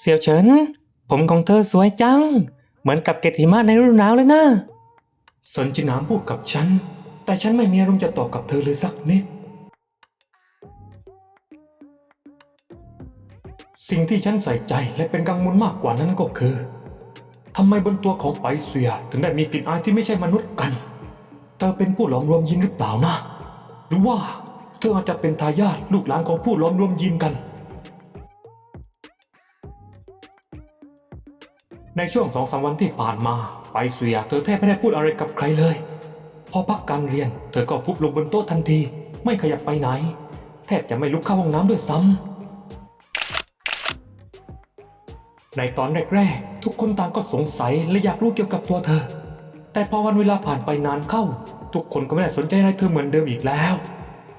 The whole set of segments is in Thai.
เสี่ยวเฉิน ผมของเธอสวยจัง เหมือนกับเกล็ดหิมะในฤดูหนาวเลยนะสนจินามพูดกับฉัน แต่ฉันไม่มีอารมณ์จะตอบกับเธอเลยสักนิด สิ่งที่ฉันใส่ใจและเป็นกังวลมากกว่านั้นก็คือทำไมบนตัวของไปเสียถึงได้มีกลิ่นอายที่ไม่ใช่มนุษย์กัน เธอเป็นผู้หลอมรวมยินหรือเปล่านะ หรือว่าเธออาจจะเป็นทายาทลูกหลานของผู้หลอมรวมยินกัน ในช่วงสองสามวันที่ผ่านมา ไปเสียเธอแทบไม่ได้พูดอะไรกับใครเลย พอพักการเรียน เธอก็ฟุบลงบนโต๊ะทันที ไม่ขยับไปไหน แทบจะไม่ลุกเข้าห้องน้ำด้วยซ้ำในตอนแรกๆ ทุกคนต่างก็สงสัยและอยากรู้เกี่ยวกับตัวเธอ แต่พอวันเวลาผ่านไปนานเข้า ทุกคนก็ไม่ได้สนใจอะไรเธอเหมือนเดิมอีกแล้ว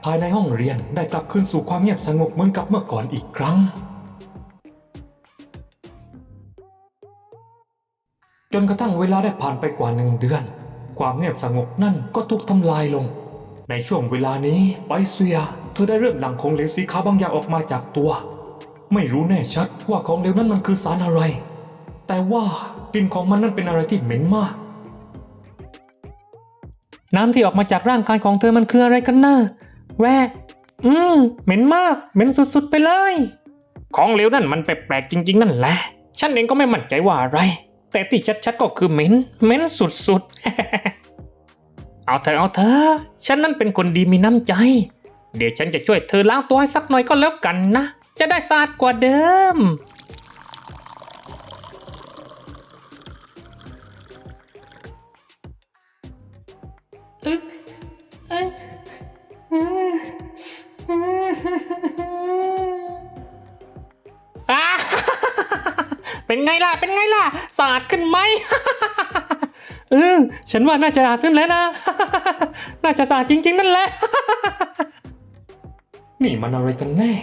ภายในห้องเรียนได้กลับคืนสู่ความเงียบสงบเหมือนกับเมื่อก่อนอีกครั้ง นกระทั่งเวลาได้ผ่านไปกว่าหนึ่งเดือน ความเงียบสงบนั่นก็ถูกทำลายลง ในช่วงเวลานี้ไปเซีย เธอได้เริ่มหลั่งของเหลวสีขาวบางอย่างออกมาจากตัว ไม่รู้แน่ชัดว่าของเหลวนั้นมันคือสารอะไร แต่ว่ากลิ่นของมันนั้นเป็นอะไรที่เหม็นมาก น้ำที่ออกมาจากร่างกายของเธอมันคืออะไรกันนะแวอืม เหม็นมาก เหม็นสุดๆไปเลย ของเหลวนั่นมันแปลกๆจริง ๆ นั่นแหละ ฉันเองก็ไม่มั่นใจว่าอะไร แต่ที่ชัดๆก็คือเหม็นเหม็นสุดๆ เอาเถอะเอาเถอะฉันนั่นเป็นคนดีมีน้ำใจ เดี๋ยวฉันจะช่วยเธอล้างตัวให้สักหน่อยก็แล้วกันนะ จะได้สะอาดกว่าเดิม เออฉันว่าน่าจะสะอาดขึ้นแล้วนะ น่าจะสะอาดจริง ๆ นั่นแหละ นี่มันอะไรกันแน่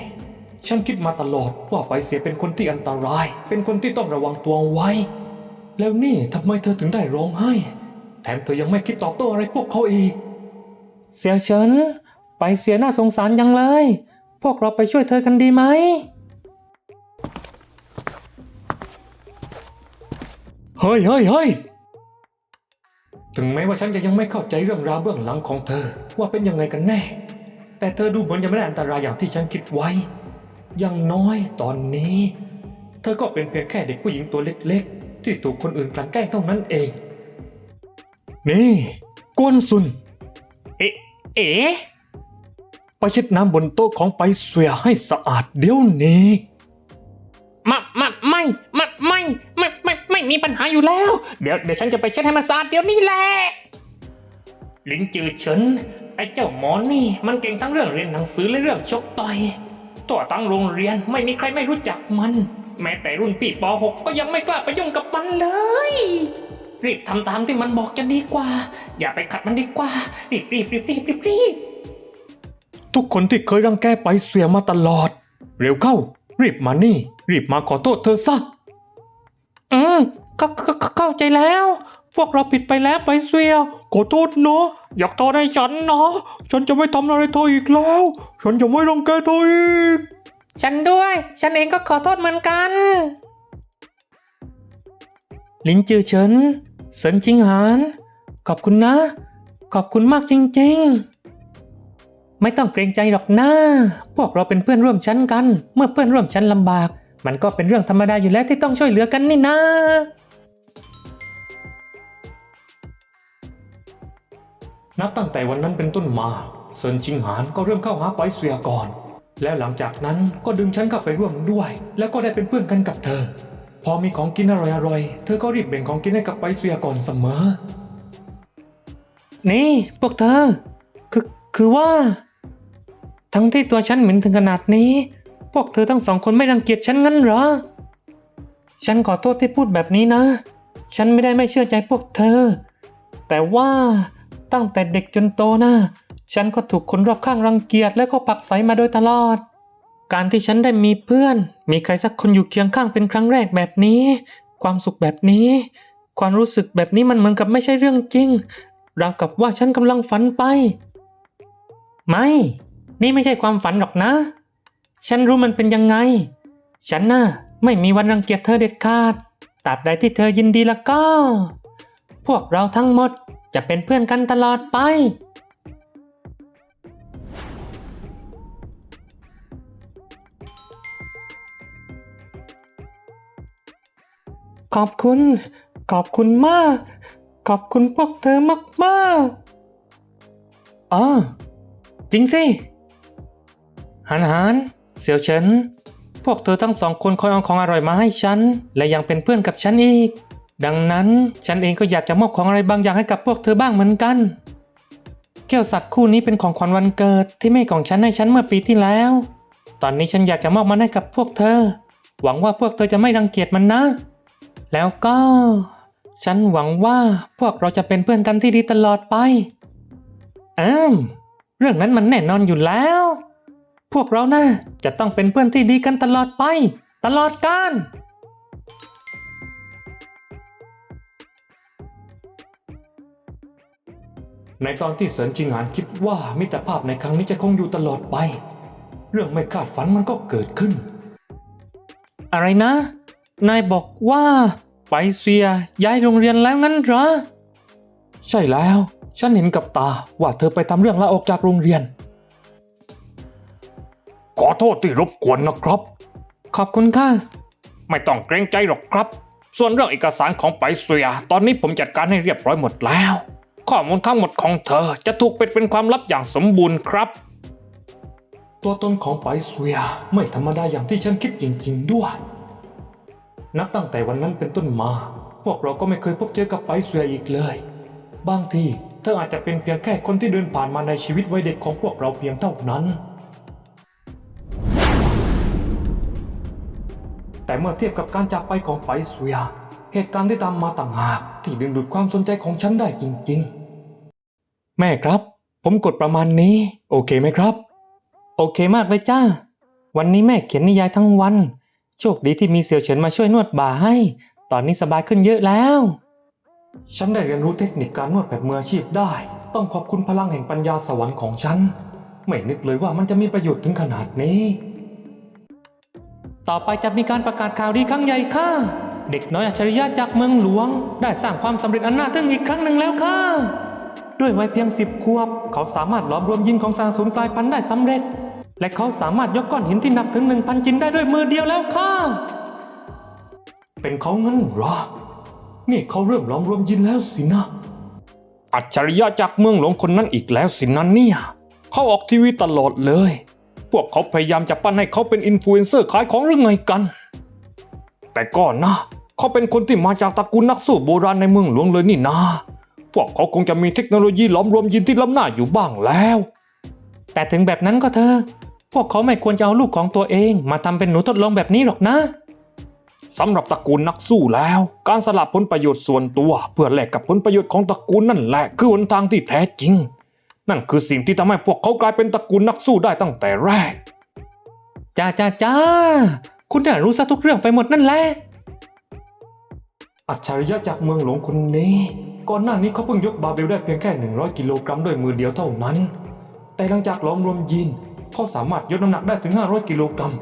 ฉันคิดมาตลอดว่าไปเสียเป็นคนที่อันตราย เป็นคนที่ต้องระวังตัวไว้ แล้วนี่ทำไมเธอถึงได้ร้องไห้ แถมเธอยังไม่คิดตอบโต้อะไรพวกเขาอีก เสี่ยวเฉิน ไปเสียน่าสงสารยังเลย พวกเราไปช่วยเธอกันดีไหม เฮ้ยเฮ้ยเฮ้ยถึงแม้ว่าฉันจะยังไม่เข้าใจเรื่องราวเบื้องหลังของเธอ ว่าเป็นยังไงกันแน่ แต่เธอดูเหมือนยังไม่ได้อันตรายอย่างที่ฉันคิดไว้ อย่างน้อยตอนนี้ เธอก็เป็นเพียงแค่เด็กผู้หญิงตัวเล็กๆ ที่ถูกคนอื่นกลั่นแกล้งเท่านั้นเอง นี่ กวนซุน เอ๊ะเอ๋ไปเช็ดน้ำบนโต๊ะของไปเสียให้สะอาดเดี๋ยวนี้ มามาไม่มาไม่ไม่ไม่ ไม่มีปัญหาอยู่แล้ว เดี๋ยวเดี๋ยวฉันจะไปเช็ดให้มันสะอาดเดี๋ยวนี้แหละลินจือเฉินไอ้เจ้าหมอนี่ มันเก่งทั้งเรื่องเรียนหนังสือและเรื่องชกต่อยตัวตั้งโรงเรียนไม่มีใครไม่รู้จักมัน แม้แต่รุ่นพี่ป .6 ก็ยังไม่กล้าไปยุ่งกับมันเลยรีบทำตามที่มันบอกจะดีกว่า อย่าไปขัดมันดีกว่า รีบรีบรีบรีบรีบรีบทุกคนที่เคยรังแกไปเสียมาตลอด เร็วเข้า รีบมานี่ รีบมาขอโทษเธอซะ อืมก็เข้าใจแล้ว พวกเราผิดไปแล้วไปเสียขอโทษเนาะอยากโทษให้ฉันเนาะฉันจะไม่ทำอะไรเธออีกแล้ว ฉันจะไม่รังแกเธออีก ฉันด้วย ฉันเองก็ขอโทษเหมือนกัน ลินจือเฉินเซินจิงหาน ขอบคุณนะ ขอบคุณมากจริง ๆ ไม่ต้องเกรงใจหรอกนะพวกเราเป็นเพื่อนร่วมชั้นกัน เมื่อเพื่อนร่วมชั้นลำบาก มันก็เป็นเรื่องธรรมดาอยู่แล้วที่ต้องช่วยเหลือกันนี่นะ นับตั้งแต่วันนั้นเป็นต้นมาเซินจิงหานก็เริ่มเข้าหาไปเสียก่อน แล้วหลังจากนั้นก็ดึงฉันเข้าไปร่วมด้วย แล้วก็ได้เป็นเพื่อนกันกับเธอ พอมีของกินอร่อยๆ เธอก็รีบแบ่งของกินให้กับไปเสียก่อนเสมอ นี่พวกเธอ คือคือว่า ทั้งที่ตัวฉันเหม็นถึงขนาดนี้ พวกเธอทั้งสองคนไม่รังเกียจฉันงั้นเหรอ ฉันขอโทษที่พูดแบบนี้นะ ฉันไม่ได้ไม่เชื่อใจพวกเธอ แต่ว่าตั้งแต่เด็กจนโตนะฉันก็ถูกคนรอบข้างรังเกียจและก็ปักใสมาโดยตลอด การที่ฉันได้มีเพื่อน มีใครสักคนอยู่เคียงข้างเป็นครั้งแรกแบบนี้ ความสุขแบบนี้ ความรู้สึกแบบนี้มันเหมือนกับไม่ใช่เรื่องจริงราวกับว่าฉันกำลังฝันไป ไม่ นี่ไม่ใช่ความฝันหรอกนะ ฉันรู้มันเป็นยังไง ฉันน่ะไม่มีวันรังเกียจเธอเด็ดขาดตราบใดที่เธอยินดีแล้วก็ พวกเราทั้งหมดจะเป็นเพื่อนกันตลอดไป ขอบคุณ ขอบคุณมาก ขอบคุณพวกเธอมากๆอ๋อจริงสิ หันหันเสี่ยวเฉินพวกเธอทั้งสองคนคอยเอาของอร่อยมาให้ฉัน และยังเป็นเพื่อนกับฉันอีก ดังนั้นฉันเองก็อยากจะมอบของอะไรบางอย่างให้กับพวกเธอบ้างเหมือนกัน แก้วสัตว์คู่นี้เป็นของขวัญวันเกิดที่แม่ของฉันให้ฉันเมื่อปีที่แล้ว ตอนนี้ฉันอยากจะมอบมันให้กับพวกเธอ หวังว่าพวกเธอจะไม่รังเกียจมันนะ แล้วก็ ฉันหวังว่าพวกเราจะเป็นเพื่อนกันที่ดีตลอดไปอืมเรื่องนั้นมันแน่นอนอยู่แล้ว พวกเรานะ่ะจะต้องเป็นเพื่อนที่ดีกันตลอดไป ตลอดกาลในตอนที่เสินจิงหานคิดว่ามิตรภาพในครั้งนี้จะคงอยู่ตลอดไป เรื่องไม่คาดฝันมันก็เกิดขึ้น อะไรนะ นายบอกว่า ไปเซียย้ายโรงเรียนแล้วงั้นเหรอ ใช่แล้ว ฉันเห็นกับตาว่าเธอไปทำเรื่องลาออกจากโรงเรียน ขอโทษที่รบกวนนะครับ ขอบคุณค่ะ ไม่ต้องเกรงใจหรอกครับ ส่วนเรื่องเอกสารของไปเซียตอนนี้ผมจัดการให้เรียบร้อยหมดแล้ว ข้อมูลทั้งหมดของเธอจะถูกปิดเป็นความลับอย่างสมบูรณ์ครับ ตัวตนของไปเซียไม่ธรรมดาอย่างที่ฉันคิดจริง ๆ ด้วย นับตั้งแต่วันนั้นเป็นต้นมา พวกเราก็ไม่เคยพบเจอกับไปเซียอีกเลย บางทีเธออาจจะเป็นเพียงแค่คนที่เดินผ่านมาในชีวิตวัยเด็กของพวกเราเพียงเท่านั้น แต่เมื่อเทียบกับการจากไปของไปเซียเหตุการณ์ที่ตามมาต่างหากที่ดึงดูดความสนใจของฉันได้จริงๆ แม่ครับ ผมกดประมาณนี้ โอเคไหมครับ โอเคมากเลยจ้า วันนี้แม่เขียนนิยายทั้งวัน โชคดีที่มีเสี่ยวเฉินมาช่วยนวดบ่าให้ ตอนนี้สบายขึ้นเยอะแล้ว ฉันได้เรียนรู้เทคนิคการนวดแบบมืออาชีพได้ ต้องขอบคุณพลังแห่งปัญญาสวรรค์ของฉัน ไม่นึกเลยว่ามันจะมีประโยชน์ถึงขนาดนี้ ต่อไปจะมีการประกาศข่าวดีครั้งใหญ่ค่ะ เด็กน้อยอัจฉริยะจากเมืองหลวง ได้สร้างความสำเร็จอันน่าทึ่งอีกครั้งหนึ่งแล้วค่ะ ด้วยวัยเพียงสิบขวบ เขาสามารถหลอมรวมยินของสารสูญกลายพันธุ์ได้สำเร็จ และเขาสามารถยกก้อนหินที่หนักถึงหนึ่งพันจินได้ด้วยมือเดียวแล้วค่ะ เป็นเขางั้นเหรอ นี่เขาเริ่มหลอมรวมยินแล้วสินะ อัจฉริยะจากเมืองหลวงคนนั้นอีกแล้วสินะเนี่ย เขาออกทีวีตลอดเลย วกเขาพยายามจะปั้นให้เขาเป็นอินฟลูเอนเซอร์ขายของหรือไงกัน แต่ก่อนนะ เขาเป็นคนที่มาจากตระกูลนักสู้โบราณในเมืองหลวงเลยนี่นาพวกเขาคงจะมีเทคโนโลยีหลอมรวมยินที่ล้ำหน้าอยู่บ้างแล้ว แต่ถึงแบบนั้นก็เถอะพวกเขาไม่ควรจะเอาลูกของตัวเอง มาทำเป็นหนูทดลองแบบนี้หรอกนะสำหรับตระกูลนักสู้แล้ว การสละผลประโยชน์ส่วนตัว เพื่อแลกกับผลประโยชน์ของตระกูลนั่นแหละคือหนทางที่แท้จริง นั่นคือสิ่งที่ทำให้พวกเขากลายเป็นตระกูลนักสู้ได้ตั้งแต่แรก จ้าจ้าจ้าคุณน่ารู้ซะทุกเรื่องไปหมดนั่นแหละ อัจฉริยะจากเมืองหลวงคนนี้ ก่อนหน้านี้เขาเพิ่งยกบาร์เบลได้เพียงแค่ 100 กิโลกรัมด้วยมือเดียวเท่านั้น แต่หลังจากล้อมรวมยีนเขาสามารถยกน้ำหนักได้ถึง 500 กิโลกรัม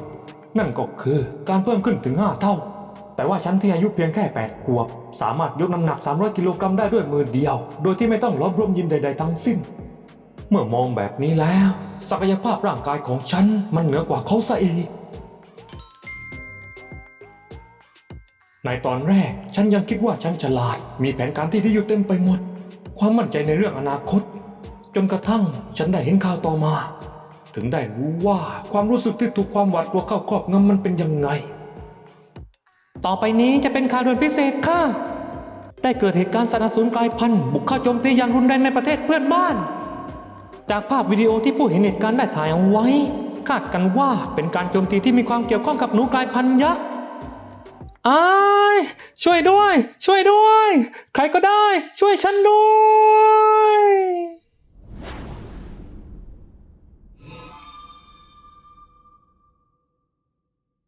นั่นก็คือการเพิ่มขึ้นถึง 5 เท่า แต่ว่าฉันที่อายุเพียงแค่ 8 ขวบ สามารถยกน้ำหนัก 300 กิโลกรัมได้ด้วยมือเดียว โดยที่ไม่ต้องล้อมรวมยินใด ๆ ทั้งสิ้น เมื่อมองแบบนี้แล้ว ศักยภาพร่างกายของฉันมันเหนือกว่าเขาซะอีก ในตอนแรกฉันยังคิดว่าฉันฉลาด มีแผนการที่ดีอยู่เต็มไปหมด ความมั่นใจในเรื่องอนาคต จนกระทั่งฉันได้เห็นข่าวต่อมา ถึงได้รู้ว่าความรู้สึกที่ถูกความหวาดกลัวเข้าครอบงำมันเป็นยังไง ต่อไปนี้จะเป็นข่าวด่วนพิเศษค่ะ ได้เกิดเหตุการณ์สารสูญกลายพันธุ์บุกเข้าโจมตีอย่างรุนแรงในประเทศเพื่อนบ้าน จากภาพวิดีโอที่ผู้เห็นเหตุการณ์ได้ถ่ายเอาไว้ คาดกันว่าเป็นการโจมตีที่มีความเกี่ยวข้องกับหนูกลายพันธุ์ยักษ์อ้ช่วยด้วย ช่วยด้วย ใครก็ได้ ช่วยฉันด้วย